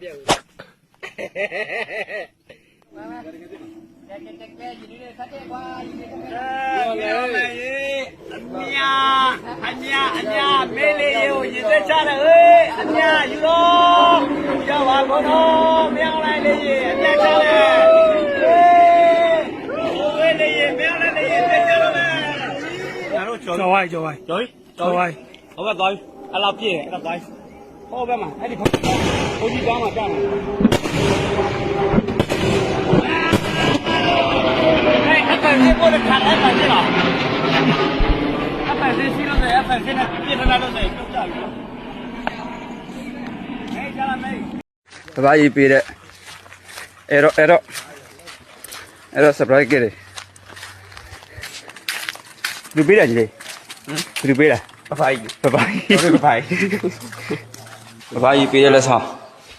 ပြတ်ဘူးမာမကဲကဲကဲကဲဒီနေ့ဆက်တဲ့ကွာဒီနေ့ကဲပြောမယ်ရေအမြအမြအမြမေးလေးရေကိုရင်သက်ချတယ်ဟေးအမြယူတော့ရပါကောတော့မင်းလိုက်လေးရေအမြချတယ်ဟေးဟိုလေးရေမင်းလိုက်လေးရေသက်ချတယ်ငါတို့ကျော်ကျော်ဝိုင်းကျော်ဝိုင်းကျော်ကျော်ဝိုင်းဟုတ်ကဲ့သွားအဲ့လောက်ပြည့်အဲ့လောက်သွားဟောဘက်မှာအဲ့ဒီ ဘုန်းကြီးသွားမှာကြားမှာအဲ့အပန်လေးပေါ်တဲ့ခါအဲ့ပန်လေးလားအပန်လေးရှိလို့ဆိုအပန်လေးနဲ့ပြည့်ထလာလို့ဆိုပြုတ်ကြပြီဟဲ့ကြားလာမေးတပားကြီးပေးတဲ့အဲ့တော့အဲ့တော့အဲ့တော့ surprise ကြတယ်လူပေးတာကြီးလေဟမ်လူပေးတာပဖိုင်ပပားကြီးပပားကြီးပပားကြီးပေးတဲ့လက်ဆောင်ပပားကြီးပေးတဲ့လက်ဆောင်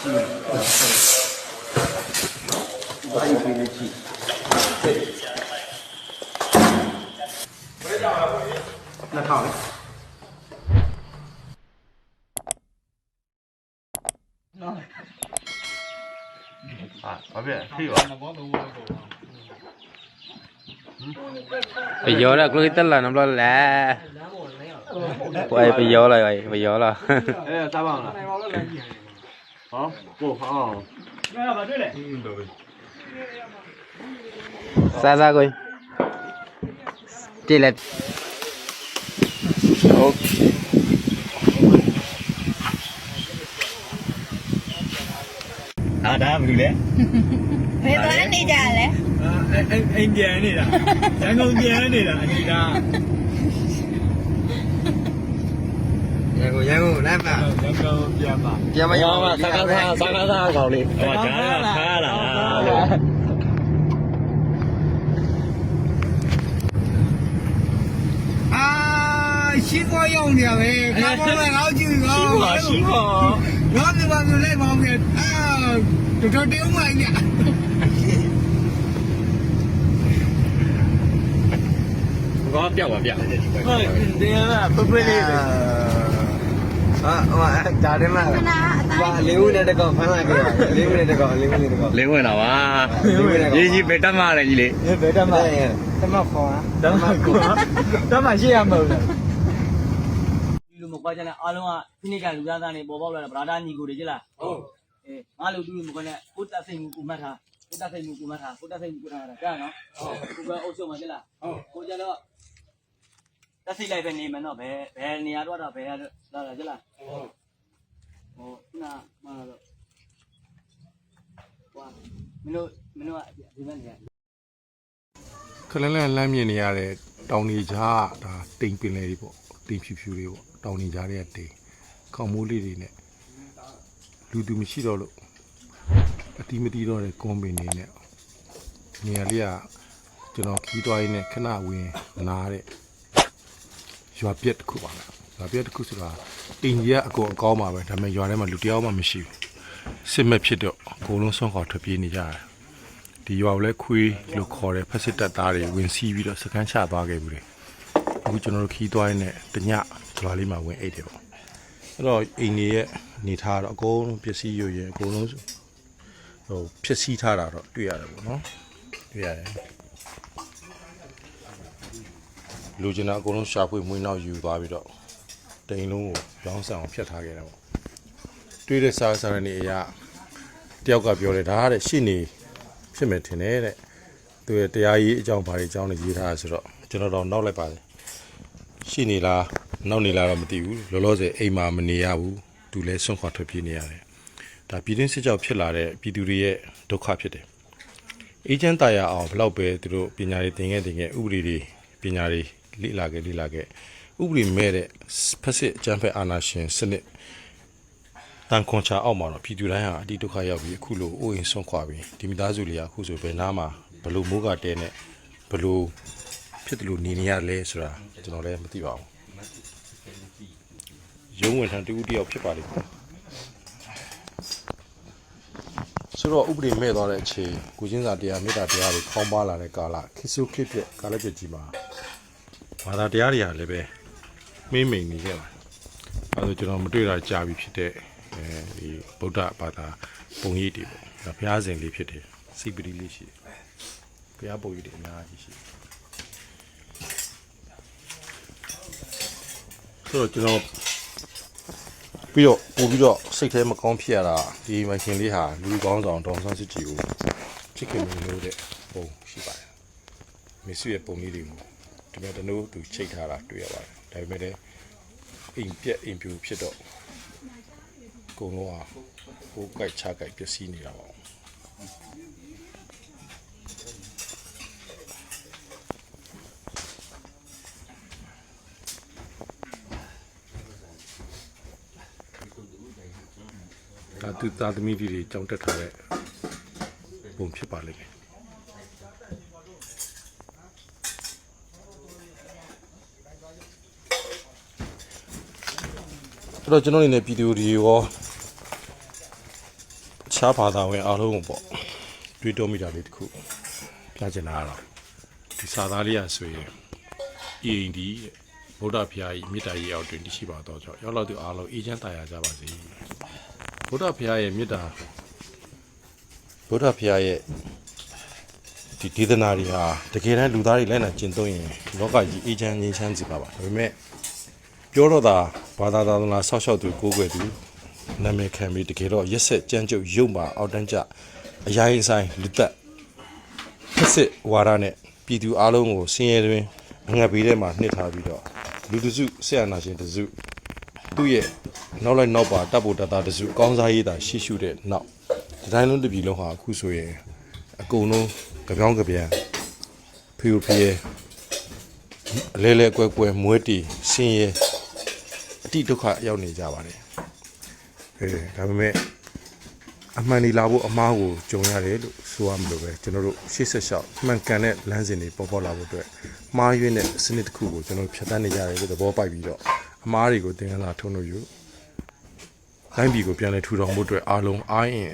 气，哪有别的气？对。那好嘞。啊，宝贝，还有啊。phải vô đó cứ tính là năm đó là quay phải vô rồi phải vô rồi 好，不好。来了吧，对嘞。嗯，对。啥啥鬼？对了。OK。အာဒါဘာလို့လဲဘယ်သွားနေကြလဲအိမ်ပြန်နေတာရန်ကုန်ပြန်နေတာအကြီးသား ရန်ကုန်ရန်ကုန်လမ်းပါရန်ကုန်ပြန်ပါပြန်မရောက်စကားစားစကားစားကောင်လေးဟောကြားလာခါလာလို့အာရှင်းပေါ်ရောက်နေရပဲခါပေါ်မဲ့ငေါ့ကြည့်ကောရှိပါရှိပါငေါ့ဒီမှာဆိုလိုက်ပါဦးခဲ့အာတော်တော်တေးဦးမိုင်းညကောပြောက်ပါပြောက်ဟုတ်တယ်ကပပလေးပဲ ဟာဟိုဒါတယ်မလားခဏအသားဟာလေးဦးနဲ့တကောင်ဖမ်းလာခဲ့လေးဦးနဲ့တကောင်လေးဦးနဲ့တကောင်လင်းဝင်လာပါရေးကြီးပဲတက်မလဲကြီးလေဘယ်တမတမခေါ်တာတမကောတမရှိရမဟုတ်လားဒီလိုမကွာကြနဲ့အားလုံးကဖိနိကလူသားသားတွေပေါ်ပေါက်လာတာဗလာဒါညီကိုတွေကြလားဟုတ်အေးငါလူတူမကွာနဲ့ကိုတက်စိတ်မှုကိုမှတ်ထားကိုတက်စိတ်မှုကိုမှတ်ထားကိုတက်စိတ်မှုကိုထားတာကြားနော်ဟုတ်ကိုကအုပ်ချုပ်မှာကြလားဟုတ်ကိုကြတော့ တက်စိတ်လိုက်ပဲနေမယ်နော်ဘယ်ဘယ်နေရာတော့တော့ဘယ်လာတာကြလားဟုတ်ဟိုနာမတော့ကွာမင်းတို့မင်းတို့ကဒီဘက်နေရာခလန်းလန်းလမ်းမြင်နေရတဲ့တောင်နေကြားဒါတိမ်ပင်လေးတွေပေါ့တိမ်ဖြူဖြူလေးပေါ့တောင်နေကြားတွေကတိမ်ခေါင်မိုးလေးတွေနဲ့လူသူမရှိတော့လို့အတီးမတီးတော့တဲ့ကွန်ပင်နေနဲ့နေရာလေးကကျွန်တော်ခီးသွားရင်းနဲ့ခဏဝင်နားတဲ့ ရွာပြက်တစ်ခုပါလားရွာပြက်တစ်ခုဆိုတာတိမ်ကြီးကအကုန်အကောင်းပါပဲဒါပေမဲ့ရွာထဲမှာလူတစ်ယောက်မှမရှိဘူးစစ်မဲ့ဖြစ်တော့အကုန်လုံးဆွမ်းခေါ်ထွက်ပြေးနေကြတယ်ဒီရွာကိုလည်းခွေးလို့ခေါ်တဲ့ဖက်စစ်တပ်သားတွေဝင်စီးပြီးတော့စကန်ချသွားခဲ့ဘူးလေအခုကျွန်တော်တို့ခီးသွားရင်းနဲ့တညရွာလေးမှာဝင်အိတ်တယ်ပေါ့အဲ့တော့အိမ်တွေရဲ့နေထားတော့အကုန်လုံးပစ္စည်းရွရအကုန်လုံးဟိုဖြစ်စီးထားတာတော့တွေ့ရတယ်ပေါ့နော်တွေ့ရတယ် လူကျင်တာအကုန်လုံးရှာဖွေမွေးနောက်ယူသွားပြီးတော့တိမ်လုံးကိုရောင်းဆောင်ဖျက်ထားခဲ့တယ်ပေါ့တွေ့တဲ့စားစားရနေအရာတယောက်ကပြောတယ်ဒါကတဲ့ရှင်းနေဖြစ်မယ်ထင်တယ်တဲ့သူရဲ့တရားရေးအကြောင်းဘာတွေအကြောင်းတွေရေးထားတာဆိုတော့ကျွန်တော်တော့နောက်လိုက်ပါတယ်ရှိနေလားနောက်နေလားတော့မသိဘူးလောလောဆယ်အိမ်မှာမနေရဘူးသူလည်းဆွန့်ခွာထွက်ပြေးနေရတယ်ဒါပြည်တွင်းစစ်ကြောက်ဖြစ်လာတဲ့ပြည်သူတွေရဲ့ဒုက္ခဖြစ်တယ်အေဂျင့်တာယာအောင်ဘလောက်ပဲသူတို့ပညာတွေသင်ခဲ့သင်ခဲ့ဥပဒေတွေပညာတွေ လေ့လာခဲ့လေ့လာခဲ့ဥဥပဒေမဲ့တဲ့ဖက်စစ်အကြမ်းဖက်အာဏာရှင်စနစ်တန်ခွန်ချအောက်မှာတော့ပြည်သူတိုင်းဟာအတိဒုက္ခရောက်ပြီးအခုလိုအိုးအိမ်ဆွန့်ခွာပြီးဒီမိသားစုလေးကအခုဆိုဘယ်နားမှာဘယ်လိုမိုးကတဲနဲ့ဘယ်လိုဖြစ်တယ်လို့နေနေရလဲဆိုတာကျွန်တော်လည်းမသိပါဘူးရုံးဝင်ထံတူတယောက်ဖြစ်ပါလိမ့်မယ်ဆိုတော့ဥပဒေမဲ့သွားတဲ့အချိန်ကိုချင်းစာတရားမေတ္တာတရားတွေခေါင်းပါလာတဲ့ကာလခိစုခိပြက်ကာလပြည့်ကြီးမှာ ဘာသာတရားတွေဟာလည်းပဲမင်းမိန်နေခဲ့ပါအဲဒါဆိုကျွန်တော်မတွေ့တာကြာပြီဖြစ်တဲ့အဲဒီဗုဒ္ဓဘာသာပုံရိပ်တွေပေါ့ဒါဘုရားရှင်လေးဖြစ်တယ်စိတ်ပတိလေးရှိတယ်ဘုရားပုံရိပ်တွေအများကြီးရှိတယ်ဆိုတော့ကျွန်တော်ပြီးတော့ပို့ပြီးတော့စိတ်ထဲမကောင်းဖြစ်ရတာဒီမရှင်လေးဟာလူကောင်းဆောင်ဒေါန်ဆန်းစစ်ကြီးကိုချစ်ခင်လို့တဲ့ပုံရှိပါတယ်မစ္စရဲ့ပုံလေးတွေကိုဒီ မဲ့တနိုးသူချိတ်ထားတာတွေ့ရပါတယ်ဒါပေမဲ့လည်းအိမ်ပြက်အိမ်ပြူဖြစ်တော့အကုန်လုံးဟာဟိုကြိုက်ချကြိုက်ပျက်စီးနေတာပါဒါသူသားသမီးလေးတွေကြောင်းတက်ထားတဲ့ပုံဖြစ်ပါလိမ့်မယ် အဲ့တော့ကျွန်တော်အနေနဲ့ဗီဒီယိုတွေရောခြားဘာသာဝင်အားလုံးကိုပေါ့တွေးတောမိတာလေးတစ်ခုပြချင်တာကတော့ဒီစာသားလေးရဆိုရင်အင်းဒီဗုဒ္ဓဘုရားကြီးမေတ္တာကြီးအောက်တွင်တရှိပါတော့ကြောင့်ရောက်တော့သူအားလုံးအေးချမ်းတာယာကြပါစေဗုဒ္ဓဘုရားရဲ့မေတ္တာဗုဒ္ဓဘုရားရဲ့ဒီဒေသနာတွေဟာတကယ်တမ်းလူသားတွေလိုက်နာကျင့်သုံးရင်လောကကြီးအေးချမ်းငြိမ်းချမ်းစေပါပါဒါပေမဲ့ပြောတော့တာ ဘာသာသာသနာဆောက်ရှောက်သူကိုးကွယ်သူနာမည်ခံပြီးတကယ်တော့ရက်ဆက်ကြမ်းကြုတ်ရုပ်မှာအောက်တန်းကျအရာရင်ဆိုင်လူသက်ဖက်စစ်ဝါဒနဲ့ပြည်သူအလုံးကိုဆင်းရဲတွင်အငတ်ဘေးထဲမှာနှစ်ထားပြီးတော့လူတစုဆရာနာရှင်တစုသူ့ရဲ့နောက်လိုက်နောက်ပါတပ်ဖို့တသားတစုအကောင်းစားရေးတာရှိရှုတဲ့နောက်ဒီတိုင်းလုံးတစ်ပြည်လုံးဟာအခုဆိုရင်အကုန်လုံးကြပြောင်းကြပြန်ဖီယိုဖီယဲအလဲလဲကွဲကွဲမွဲတီဆင်းရဲ အတိဒုက္ခရောက်နေကြပါတယ်အဲဒါပေမဲ့အမှန်ဒီလာဖို့အမားကိုကြုံရတယ်လို့ဆိုရမလို့ပဲကျွန်တော်တို့ရှေ့ဆက်လျှောက်မှန်ကန်တဲ့လမ်းစဉ်တွေပေါ်ပေါ်လာဖို့အတွက်မှားယွင်းတဲ့စနစ်တစ်ခုကိုကျွန်တော်တို့ဖြတ်တန်းနေကြတယ်လို့သဘောပိုက်ပြီးတော့အမားတွေကိုသင်ခန်းစာထုံးလို့ယူတိုင်းပြည်ကိုပြန်လည်ထူထောင်ဖို့အတွက်အားလုံးအားရင်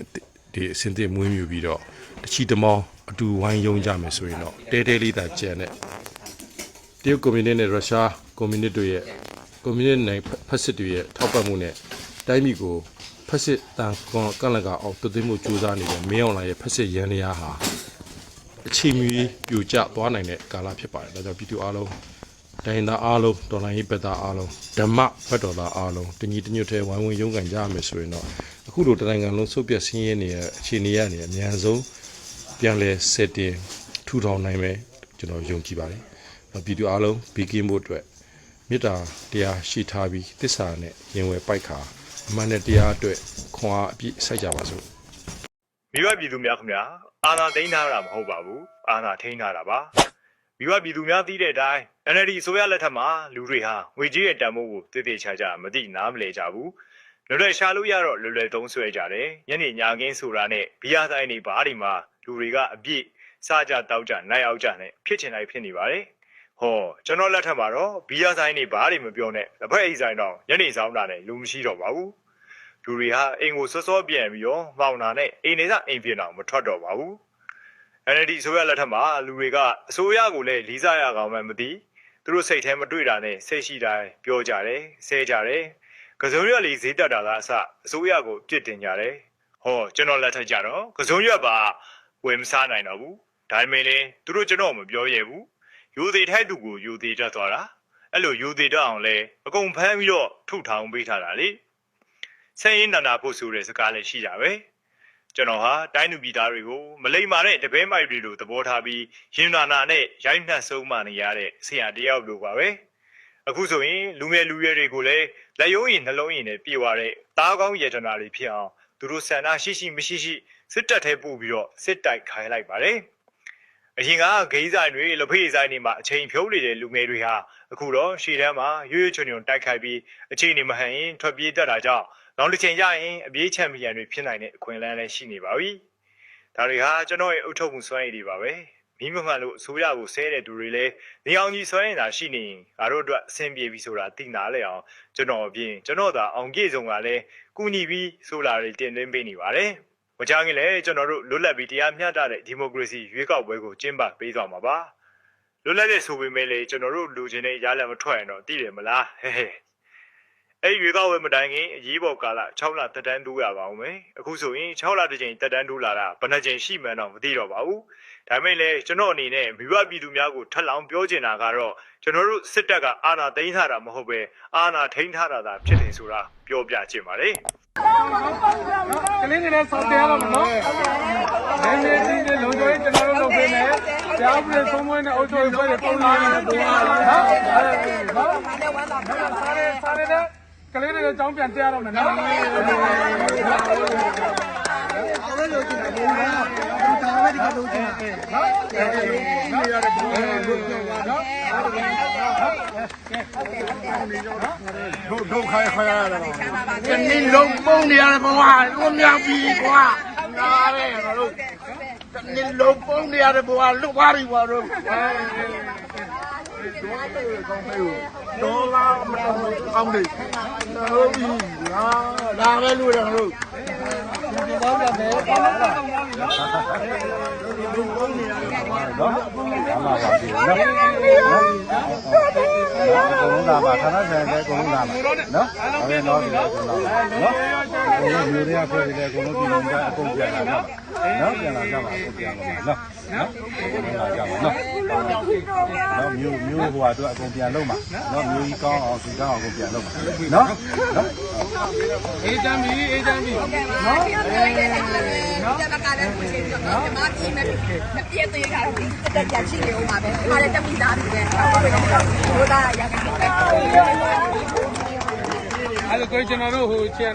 ဒီအစဉ်သစ်မွေးမြူပြီးတော့တချီတမောအတူဝိုင်းယုံကြမယ်ဆိုရင်တော့တဲတဲလေးသာကြံတဲ့တရုတ်ကွန်မြူနစ်နဲ့ရုရှားကွန်မြူနစ်တို့ရဲ့ ကွန်မြူနစ်နိုင်ဖက်စစ်တွေရဲ့ထောက်ပံ့မှုနဲ့တိုင်းပြည်ကိုဖက်စစ်တန်ကွန်ကန့်လန့်ကအောင်သွတ်သွင်းမှုကြိုးစားနေတဲ့မင်းအောင်လှိုင်ရဲ့ဖက်စစ်ရန်လျားဟာအချိန်မီပြိုကျသွားနိုင်တဲ့ကာလဖြစ်ပါတယ်ဒါကြောင့်ပြည်သူအားလုံးတိုင်းသားအားလုံးတော်လိုင်းရေးဘက်သားအားလုံးဓမ္မဘက်တော်သားအားလုံးတညီတညွတ်ထဲဝိုင်းဝန်းရုန်းကန်ကြရမယ်ဆိုရင်တော့အခုလိုတနိုင်ငံလုံးစုပ်ပြတ်ဆင်းရဲနေတဲ့အခြေအနေရနေအများဆုံးပြန်လဲစက်တင်ထူထောင်နိုင်မယ်ကျွန်တော်ယုံကြည်ပါတယ်ပြည်သူအလုံးဘီကင်းဖို့အတွက် မေတ္တာတရားရှိထားပြီးတစ္ဆာနဲ့ရင်ဝယ်ပိုက်ခါအမှန်နဲ့တရားအတွက်ခွန်အားအပြည့်စိုက်ကြပါစို့မိဘပြည်သူများခင်ဗျာအာဏာသိမ်းထားတာမဟုတ်ပါဘူးအာဏာထိန်းထားတာပါမိဘပြည်သူများသိတဲ့အတိုင်း NLD အစိုးရလက်ထက်မှာလူတွေဟာငွေကြေးရဲ့တန်ဖိုးကိုတည်တည်ချာချာမသိနားမလည်ကြဘူးလွယ်လွယ်ရှာလို့ရတော့လွယ်လွယ်သုံးဆွဲကြတယ်ညနေညာခင်းဆိုတာနဲ့ဘီယာဆိုင်တွေဘားတွေမှာလူတွေကအပြည့်စားကြတောက်ကြနိုင်အောင်ကြနဲ့ဖြစ်ချင်တိုင်းဖြစ်နေပါတယ် ဟောကျွန်တော်လက်ထက်မှာတော့ဘီယာဆိုင်တွေဘားတွေမပြောနဲ့တစ်ဖက်အိမ်ဆိုင်တော့ညနေဆောင်တာနဲ့လူမရှိတော့ပါဘူးလူတွေဟာအိမ်ကိုစောစောပြန်ပြီးတော့မှောင်တာနဲ့အိမ်နေစားအိမ်ပြင်အောင်မထွက်တော့ပါဘူး NLD ဆိုရလက်ထက်မှာလူတွေကအစိုးရကိုလည်းလီးစားရကောင်မှမသိသူတို့စိတ်ထဲမတွေ့တာနဲ့စိတ်ရှိတိုင်းပြောကြတယ်ဆဲကြတယ်ကစုံရွက်လေးဈေးတက်တာကအစအစိုးရကိုပြစ်တင်ကြတယ်ဟောကျွန်တော်လက်ထက်ကြတော့ကစုံရွက်ပါဝယ်မစားနိုင်တော့ဘူးဒါပေမဲ့လည်းသူတို့ကျွန်တော်မပြောရဘူး ယူသေးထိုက်သူကိုယူသေးတတ်သွားတာအဲ့လိုယူသေးတတ်အောင်လဲအကုန်ဖမ်းပြီးတော့ထုတ်ထောင်ပေးထားတာလေဆင်းရင်နာနာဖို့ဆိုတဲ့စကားလည်းရှိတာပဲကျွန်တော်ဟာတိုင်းသူပြည်သားတွေကိုမလိမ္မာတဲ့တပည့်မိုက်တွေလိုသဘောထားပြီးရင်နာနာနဲ့ရိုက်နှက်ဆုံးမနေရတဲ့ဆရာတယောက်လိုပါပဲအခုဆိုရင်လူငယ်လူရွယ်တွေကိုလည်းလက်ရုံးရည်နှလုံးရည်နဲ့ပြေဝတဲ့တားကောင်းရတနာတွေဖြစ်အောင်သူတို့ဆန္ဒရှိရှိမရှိရှိစစ်တပ်ထဲပို့ပြီးတော့စစ်တိုက်ခိုင်းလိုက်ပါတယ် အရင်ကဂိမ်းဆိုင်တွေလက်ဖေးဆိုင်တွေမှာအချိန်ဖြုံးနေတဲ့လူငယ်တွေဟာအခုတော့ရှေ့တန်းမှာရွရွချွန်ချွန်တိုက်ခိုက်ပြီးအချိန်နေမဟန်ရင်ထွက်ပြေးတတ်တာကြောင့်နောက်တစ်ချိန်ကျရင်အပြေးချန်ပီယံတွေဖြစ်နိုင်တဲ့အခွင့်အလမ်းလည်းရှိနေပါပြီ။ဒါတွေဟာကျွန်တော်ရဲ့အုပ်ချုပ်မှုစွမ်းရည်တွေပါပဲ။မိမမှန်လို့အစိုးရကိုဆဲတဲ့သူတွေလည်းနေအောင်ကြီးစွမ်းရင်သာရှိနေရင်ငါတို့အတွက်အဆင်ပြေပြီဆိုတာသိနာလဲအောင်ကျွန်တော်အပြင်ကျွန်တော်သာအောင်ကြည့်ဆုံးကလည်းကူညီပြီးဆိုလာတွေတင်သွင်းပေးနေပါတယ်။ မကြခင်လည်းကျွန်တော်တို့လွတ်လပ်ပြီးတရားမျှတတဲ့ဒီမိုကရေစီရွေးကောက်ပွဲကိုကျင်းပပေးသွားမှာပါ။လွတ်လပ်တဲ့ဆိုပေမဲ့လည်းကျွန်တော်တို့လူချင်းတဲ့ရလမထွက်ရင်တော့သိတယ်မလားဟဲ့ဟဲ့အဲ့ဒီရွေးကောက်ပွဲမတိုင်ခင်အရေးပေါ်ကာလ6လတက်တန်းတိုးရပါအောင်မယ်အခုဆိုရင်6လတစ်ချိန်တက်တန်းတိုးလာတာဘယ်နှချိန်ရှိမှန်းတော့မသိတော့ပါဘူးဒါပေမဲ့လည်းကျွန်တော်အနေနဲ့မိဘပြည်သူများကိုထပ်လောင်းပြောချင်တာကတော့ကျွန်တော်တို့စစ်တပ်ကအာဏာသိမ်းထားတာမဟုတ်ပဲအာဏာထိန်းထားတာသာဖြစ်တယ်ဆိုတာပြောပြချင်ပါတယ် ကလေးတွေလည်းစောင့်တရားတော့မနော်။နိုင်နေချင်းချင်းလုံခြုံရေးကျွန်တော်တို့လုပ်ပေးမယ်။ကြားပြီးဆုံးမွေးနဲ့အုပ်ချုပ်ရေးဖွဲ့တွေပုံနေနေပုံရအောင်နော်။နော်။စားရဲစားရဲတဲ့ကလေးတွေလည်းကြောင်းပြန်တရားတော့မယ်နော် ဒုက္ခခရရတယ်ဒီနေ့လုံးပုံနေရတယ်ဘဝလွတ်မြောက်ပြီကွာနားရဲငါတို့ဒီနေ့လုံးပုံနေရတယ်ဘဝလွတ်သွားပြီကွာတို့ဒေါ်လာမတော်ကောင်းတယ်ဟုတ်ပြီဟာဒါပဲလို့ရငါတို့အကုန် လုံးလာပါဌာနဆိုင်လည်းအကုန်လုံးလာပါနော်ဟုတ်ရဲ့နော်ဒီလိုအကုန်လုံးလာနော်ဘုရားမျိုးတွေကဖွဲ့တယ်အကုန်လုံးပြည်နေတာအကုန်ပြန်လာတော့နော်ပြန်လာကြပါအကုန်ပြန်လာနော်နော်ပြန်လာကြပါနော် နော်မျိုးမျိုးဟိုအတွက်အကုန်ပြန်လုံးပါနော်မျိုးကြီးကောင်းအောင်စီကောင်းအောင်အကုန်ပြန်လုံးပါနော်နော်အေးတမ်းပြီအေးတမ်းပြီနော်ကျန်တဲ့ကလည်းကိုချင်းတော့ဒီမှာဒီမဲ့မပြည့်သေးတာဒီတက်ကြချိနေဦးမှာပဲခါလည်းတမိသားပြီပဲဘိုးသားရရခဲ့တယ်အဲ့ဒါကိုကျွန်တော်တို့ဟိုချန်